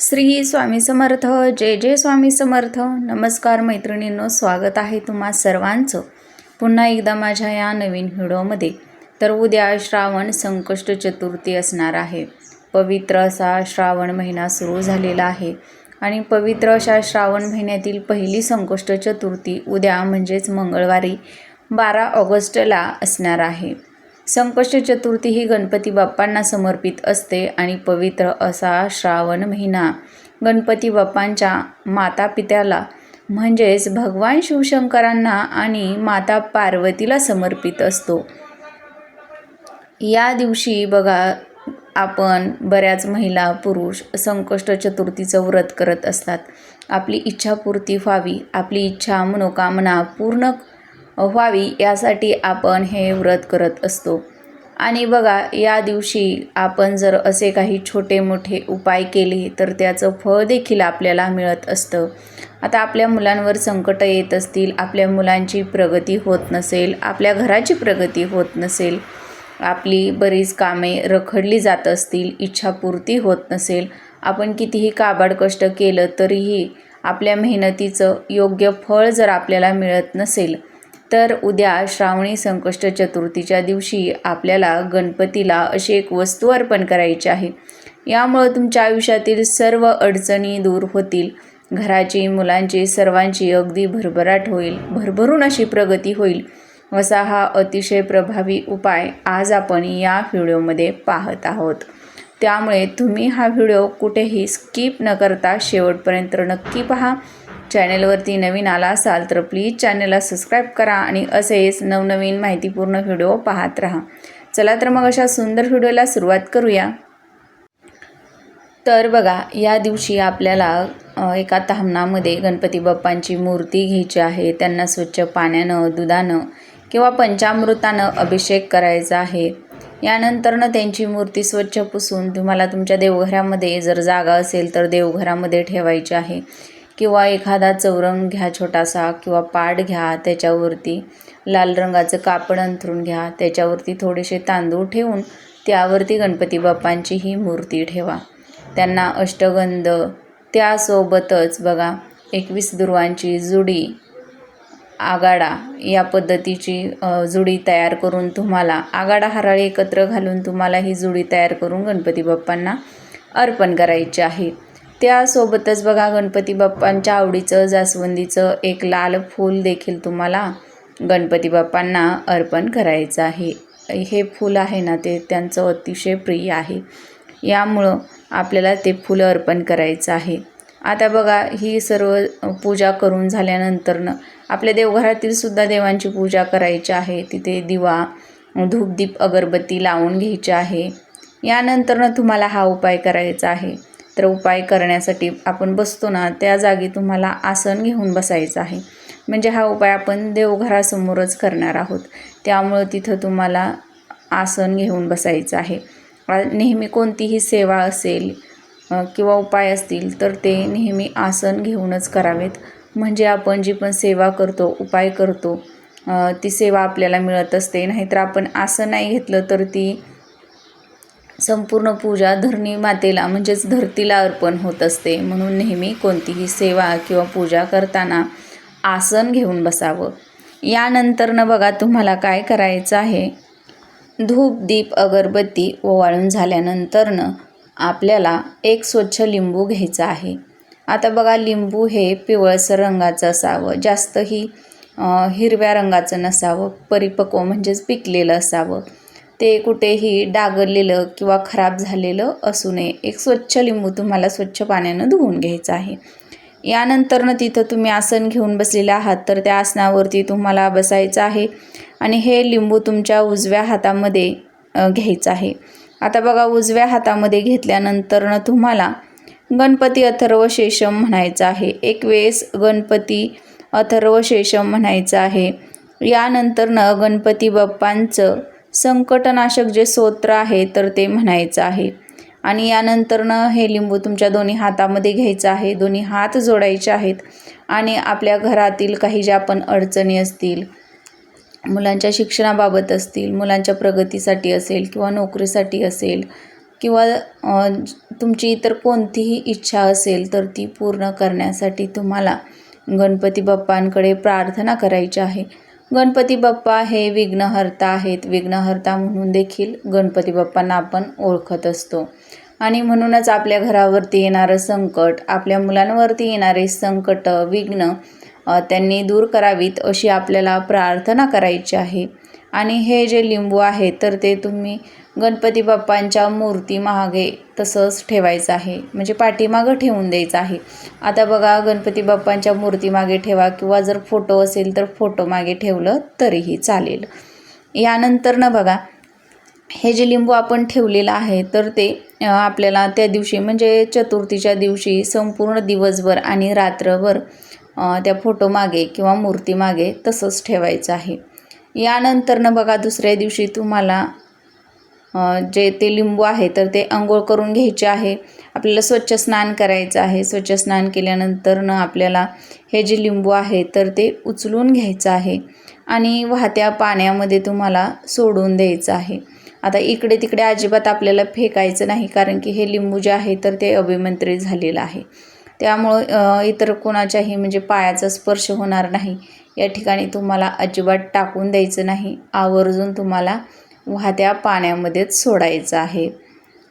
श्री स्वामी समर्थ जय जय स्वामी समर्थ. नमस्कार मैत्रिणींनो स्वागत आहे तुम्हा सर्वांचं. पुन्हा एकदा माझ्या या नवीन व्हिडिओमध्ये. तर उद्या श्रावण संकष्ट चतुर्थी असणार आहे. पवित्र असा श्रावण महिना सुरू झालेला आहे. आणि पवित्र अशा श्रावण महिन्यातील पहिली संकष्ट चतुर्थी उद्या म्हणजेच मंगळवारी बारा ऑगस्टला असणार आहे. संकष्ट चतुर्थी ही गणपती बाप्पांना समर्पित असते आणि पवित्र असा श्रावण महिना गणपती बाप्पांच्या माता पित्याला म्हणजेच भगवान शिवशंकरांना आणि माता पार्वतीला समर्पित असतो. या दिवशी बघा आपण बऱ्याच महिला पुरुष संकष्ट चतुर्थीचं व्रत करत असतात. आपली इच्छापूर्ती व्हावी आपली इच्छा मनोकामना पूर्ण व्हावी यासाठी आपण हे व्रत करत असतो. आणि बघा या दिवशी आपण जर असे काही छोटे मोठे उपाय केले तर त्याचं फळ देखील आपल्याला मिळत असतं. आता आपल्या मुलांवर संकट येत असतील आपल्या मुलांची प्रगती होत नसेल आपल्या घराची प्रगती होत नसेल आपली बरीच कामे रखडली जात असतील इच्छापूर्ती होत नसेल आपण कितीही काबाड कष्ट केलं तरीही आपल्या मेहनतीचं योग्य फळ जर आपल्याला मिळत नसेल तर उद्या श्रावणी संकष्ट चतुर्थीच्या दिवशी आपल्याला गणपतीला अशी एक वस्तू अर्पण करायची आहे. यामुळं तुमच्या आयुष्यातील सर्व अडचणी दूर होतील. घराची मुलांची सर्वांची अगदी भरभराट होईल. भरभरून अशी प्रगती होईल. असा हा अतिशय प्रभावी उपाय आज आपण या व्हिडिओमध्ये पाहत आहोत. त्यामुळे तुम्ही हा व्हिडिओ कुठेही स्किप न करता शेवटपर्यंत नक्की पहा. चॅनेलवरती नवीन आला असाल तर प्लीज चॅनलला सबस्क्राईब करा आणि असेच नवनवीन माहितीपूर्ण व्हिडिओ पाहत राहा. चला तर मग अशा सुंदर व्हिडिओला सुरुवात करूया. तर बघा या दिवशी आपल्याला एका तामणामध्ये गणपती बाप्पांची मूर्ती घ्यायची आहे. त्यांना स्वच्छ पाण्यानं दुधानं किंवा पंचामृतानं अभिषेक करायचा आहे. यानंतरनं त्यांची मूर्ती स्वच्छ पुसून तुम्हाला तुमच्या देवघरामध्ये जर जागा असेल तर देवघरामध्ये ठेवायची आहे. किंवा एखादा चौरंग घ्या छोटासा किंवा पाट घ्या त्याच्यावरती लाल रंगाचं कापड अंथरून घ्या त्याच्यावरती थोडेसे तांदूळ ठेवून त्यावरती गणपती बाप्पांची ही मूर्ती ठेवा. त्यांना अष्टगंध त्यासोबतच बघा एकवीस दुर्वांची जुडी आगाडा या पद्धतीची जुडी तयार करून तुम्हाला आगाडा हराळी एकत्र घालून तुम्हाला ही जुडी तयार करून गणपती बाप्पांना अर्पण करायची आहे. त्यासोबतच बघा गणपती बाप्पांच्या आवडीचं जास्वंदीचं एक लाल फूल देखील तुम्हाला गणपती बाप्पांना अर्पण करायचं आहे. हे फूल आहे ना ते त्यांचं अतिशय प्रिय आहे. यामुळं आपल्याला ते फुलं अर्पण करायचं आहे. आता बघा ही सर्व पूजा करून झाल्यानंतरनं आपल्या देवघरातील सुद्धा देवांची पूजा करायची आहे. तिथे दिवा धूपदीप अगरबत्ती लावून घ्यायची आहे. यानंतरनं तुम्हाला हा उपाय करायचा आहे. तर उपाय करण्यासाठी आपण बसतो ना त्या जागी तुम्हाला आसन घेऊन बसायचं आहे. म्हणजे हा उपाय आपण देवघरासमोरच करणार आहोत. त्यामुळं तिथं तुम्हाला आसन घेऊन बसायचं आहे. नेहमी कोणतीही सेवा असेल किंवा उपाय असतील तर ते नेहमी आसन घेऊनच करावेत. म्हणजे आपण जी पण सेवा करतो उपाय करतो ती सेवा आपल्याला मिळत असते. नाहीतर आपण आसन नाही घेतलं तर ती संपूर्ण पूजा धरणी मातेला म्हणजेच धरतीला अर्पण होत असते. म्हणून नेहमी कोणतीही सेवा किंवा पूजा करताना आसन घेऊन बसावं. यानंतरनं बघा तुम्हाला काय करायचं आहे. धूप दीप अगरबत्ती ओवाळून झाल्यानंतरनं आपल्याला एक स्वच्छ लिंबू घ्यायचा आहे. आता बघा लिंबू हे पिवळसर रंगाचं असावं. जास्तही हिरव्या रंगाचं नसावं. परिपक्व म्हणजेच पिकलेलं असावं. ते कुठेही डागरलेलं किंवा खराब झालेलं असू नये. एक स्वच्छ लिंबू तुम्हाला स्वच्छ पाण्यानं धुवून घ्यायचं आहे. यानंतरनं तिथं तुम्ही आसन घेऊन बसलेले आहात तर त्या आसनावरती तुम्हाला बसायचं आहे आणि हे लिंबू तुमच्या उजव्या हातामध्ये घ्यायचं आहे. आता बघा उजव्या हातामध्ये घेतल्यानंतरनं तुम्हाला गणपती अथर्व शेषम म्हणायचं आहे. एक वेळेस गणपती अथर्व शेषम म्हणायचं आहे. यानंतरनं गणपती बाप्पांचं संकटनाशक जे स्तोत्र आहे तर ते म्हणायचं आहे. आणि यानंतरनं हे लिंबू तुमच्या दोन्ही हातामध्ये घ्यायचं आहे दोन्ही हात जोडायचे आहेत आणि आपल्या घरातील काही ज्या पण अडचणी असतील मुलांच्या शिक्षणाबाबत असतील मुलांच्या प्रगतीसाठी असेल किंवा नोकरीसाठी असेल किंवा तुमची इतर कोणतीही इच्छा असेल तर ती पूर्ण करण्यासाठी तुम्हाला गणपती बाप्पांकडे प्रार्थना करायची आहे. गणपती बाप्पा हे विघ्नहर्ता आहेत. विघ्नहर्ता म्हणून देखील गणपती बाप्पांना आपण ओळखत असतो. आणि म्हणूनच आपल्या घरावरती येणारं संकट आपल्या मुलांवरती येणारे संकट विघ्न त्यांनी दूर करावीत अशी आपल्याला प्रार्थना करायची आहे. आणि हे जे लिंबू आहे तर ते तुम्ही गणपती बाप्पांच्या मूर्ती मागे तसंच ठेवायचं आहे. म्हणजे पाठीमागं ठेवून द्यायचं आहे. आता बघा गणपती बाप्पांच्या मूर्ती मागे ठेवा किंवा जर फोटो असेल तर फोटो मागे ठेवलं तरीही चालेल. यानंतर ना बघा हे जे लिंबू आपण ठेवलेलं आहे तर ते आपल्याला त्या दिवशी म्हणजे चतुर्थीच्या दिवशी संपूर्ण दिवसभर आणि रात्रभर त्या फोटोमागे किंवा मूर्तीमागे तसंच ठेवायचं आहे. यानंतरनं बघा दुसऱ्या दिवशी तुम्हाला जे ते लिंबू आहे तर ते अंघोळ करून घ्यायचे आहे. आपल्याला स्वच्छ स्नान करायचं आहे. स्वच्छ स्नान केल्यानंतरनं आपल्याला हे जे लिंबू आहे तर ते उचलून घ्यायचं आहे आणि वाहत्या पाण्यामध्ये तुम्हाला सोडून द्यायचं आहे. आता इकडे तिकडे अजिबात आपल्याला फेकायचं नाही कारण की हे लिंबू जे आहे तर ते अभिमंत्रित झालेलं आहे. त्यामुळं इतर कोणाच्याही म्हणजे पायाचा स्पर्श होणार नाही. या ठिकाणी तुम्हाला अजिबात टाकून द्यायचं नाही. आवर्जून तुम्हाला वाहत्या पाण्यामध्येच सोडायचं आहे.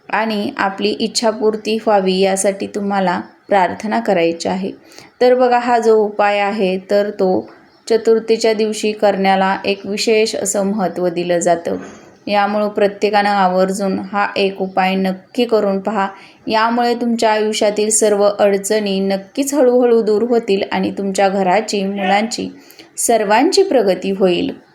आणि आपली इच्छापूर्ती व्हावी यासाठी तुम्हाला प्रार्थना करायची आहे. तर बघा हा जो उपाय आहे तर तो चतुर्थीच्या दिवशी करण्याला एक विशेष असं महत्त्व दिलं जातं. यामुळं प्रत्येकानं आवर्जून हा एक उपाय नक्की करून पहा. यामुळे तुमच्या आयुष्यातील सर्व अडचणी नक्कीच हळूहळू दूर होतील आणि तुमच्या घराची मुलांची सर्वांची प्रगती होईल.